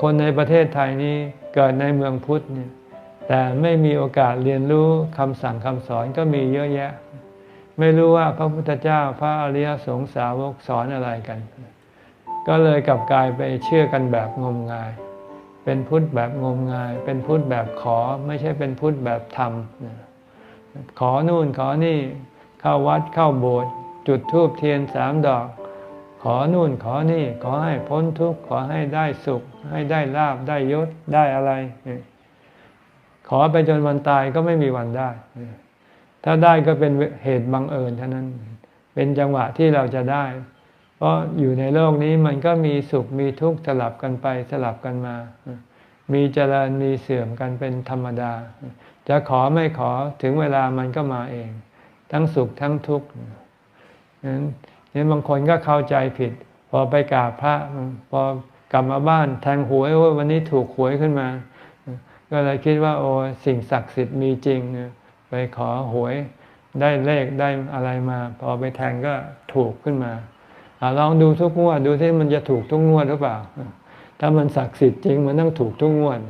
คนในประเทศไทยนี้เกิดในเมืองพุทธเนี่ยแต่ไม่มีโอกาสเรียนรู้คำสั่งคำสอนก็มีเยอะแยะ ไม่รู้ว่าพระพุทธเจ้าพระอริยสงสาวกสอนอะไรกัน ก็เลยกลับกลายไปเชื่อกันแบบงมงาย เป็นพุทธแบบงมงาย เป็นพุทธแบบขอไม่ใช่เป็นพุทธแบบทำขอนู่นขอนี่เข้าวัดเข้าโบสถ์จุดธูปเทียนสามดอก ขอนู่นขอนี่ขอให้พ้นทุกข์ขอให้ได้สุข ให้ได้ลาบได้ยศได้อะไร ขอไปจนวันตายก็ไม่มีวันได้ ถ้าได้ก็เป็นเหตุบังเอิญเท่านั้น เป็นจังหวะที่เราจะได้ เพราะอยู่ในโลกนี้มันก็มีสุขมีทุกข์สลับกันไปสลับกันมา มีเจริญมีเสื่อมกันเป็นธรรมดา จะขอไม่ขอถึงเวลามันก็มาเอง ทั้งสุขทั้งทุกข์นั้น นี่บางคนก็เข้าใจผิด พอไปกราบพระ พอกลับมาบ้านแทงหวยว่าวันนี้ถูกหวยขึ้นมา ก็เลยคิดว่า โอ้สิ่งศักดิ์สิทธิ์มีจริงไปขอหวยได้เลขได้อะไรมา พอไปแทงก็ถูกขึ้นมาอลองดูทุกงวดดูที่มันจะถูกทุกงวดหรือเปล่า ถ้ามันศักดิ์สิทธิ์จริงมันต้องถูกทุกงวด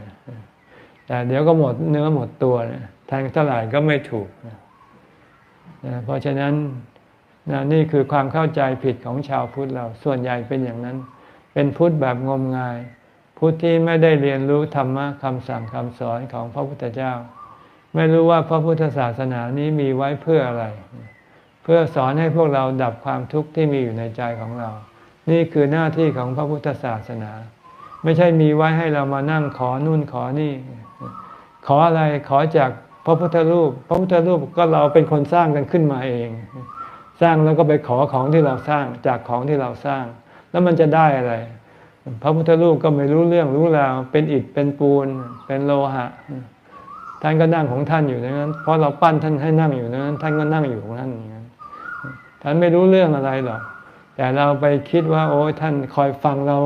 แต่เดี๋ยวก็หมดเนื้อหมดตัวแทงเท่าไหร่ก็ไม่ถูกเพราะฉะนั้น นะนี่คือความเข้าใจผิดของชาวพุทธเราส่วนใหญ่เป็นอย่างนั้น เป็นพุทธแบบงมงาย พุทธที่ไม่ได้เรียนรู้ธรรมะคำสั่งคำสอนของพระพุทธเจ้า ไม่รู้ว่าพระพุทธศาสนานี้มีไว้เพื่ออะไร เพื่อสอนให้พวกเราดับความทุกข์ที่มีอยู่ในใจของเรา นี่คือหน้าที่ของพระพุทธศาสนา ไม่ใช่มีไว้ให้เรามานั่งขอนู่นขอนี่ ขออะไรขอจากพระพุทธรูป พระพุทธรูปก็เราเป็นคนสร้างกันขึ้นมาเอง สร้างแล้วก็ไปขอของที่เราสร้างจากของที่เราสร้าง แล้วมันจะได้อะไร พระพุทธรูปก็ไม่รู้เรื่องรู้ราวเป็นอิฐเป็นปูน เป็นโลหะ ท่านก็นั่งของท่านอยู่นั้น เพราะเราปั้นท่านให้นั่งอยู่นั้น ท่านก็นั่งอยู่ของท่านอย่างนั้นท่านไม่รู้เรื่องอะไรหรอก แต่เราไปคิดว่า โอ้ท่านคอยฟังเรา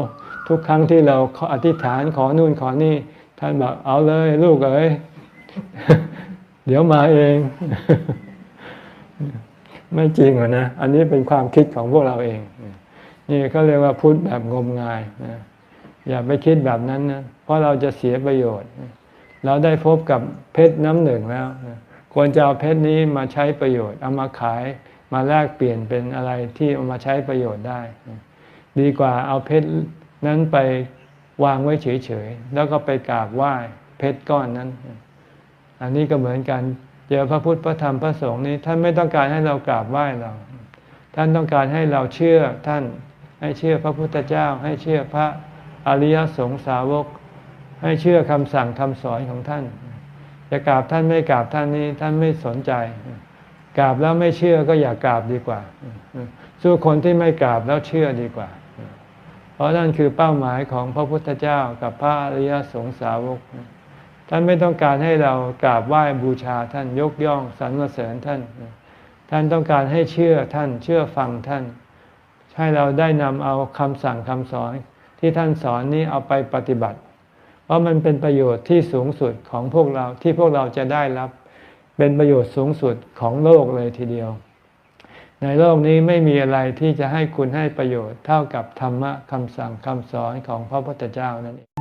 ทุกครั้งที่เราอธิษฐานขอนู่นขอนี่ ท่านบอกเอาเลย ลูกเอ้ยเดี๋ยวมาเอง ไม่จริงหรอนะ อันนี้เป็นความคิดของพวกเราเอง นี่เขาเรียกว่าพุทธแบบงมงายนะอย่าไปคิดแบบนั้นนะ เพราะเราจะเสียประโยชน์ เราได้พบกับเพชรน้ำหนึ่งแล้ว ควรจะเอาเพชรนี้มาใช้ประโยชน์ เอามาขายมาแลกเปลี่ยนเป็นอะไรที่เอามาใช้ประโยชน์ได้ ดีกว่าเอาเพชรนั้นไปวางไว้เฉยๆ แล้วก็ไปกราบไหว้เพชรก้อนนั้น อันนี้ก็เหมือนกัน เจอพระพุทธพระธรรมพระสงฆ์นี้ท่านไม่ต้องการให้เรากราบไหว้เรา ท่านต้องการให้เราเชื่อท่านให้เชื่อพระพุทธเจ้า ให้เชื่อพระอริยสงสาวก ให้เชื่อคำสั่งคำสอนของท่าน จะกราบท่านไม่กราบท่านนี้ท่านไม่สนใจ กราบแล้วไม่เชื่อก็อย่ากราบดีกว่า สู้คนที่ไม่กราบแล้วเชื่อดีกว่า เพราะนั่นคือเป้าหมายของพระพุทธเจ้ากับพระอริยสงสาวก ท่านไม่ต้องการให้เรากราบไหว้บูชาท่านยกย่องสรรเสริญท่าน ท่านต้องการให้เชื่อท่านเชื่อฟังท่าน ให้เราได้นำเอาคำสั่งคำสอนที่ท่านสอนนี้เอาไปปฏิบัติ เพราะมันเป็นประโยชน์ที่สูงสุดของพวกเราที่พวกเราจะได้รับ เป็นประโยชน์สูงสุดของโลกเลยทีเดียว ในโลกนี้ไม่มีอะไรที่จะให้คุณให้ประโยชน์เท่ากับธรรมะคำสั่งคำสอนของพระพุทธเจ้านั่นเอง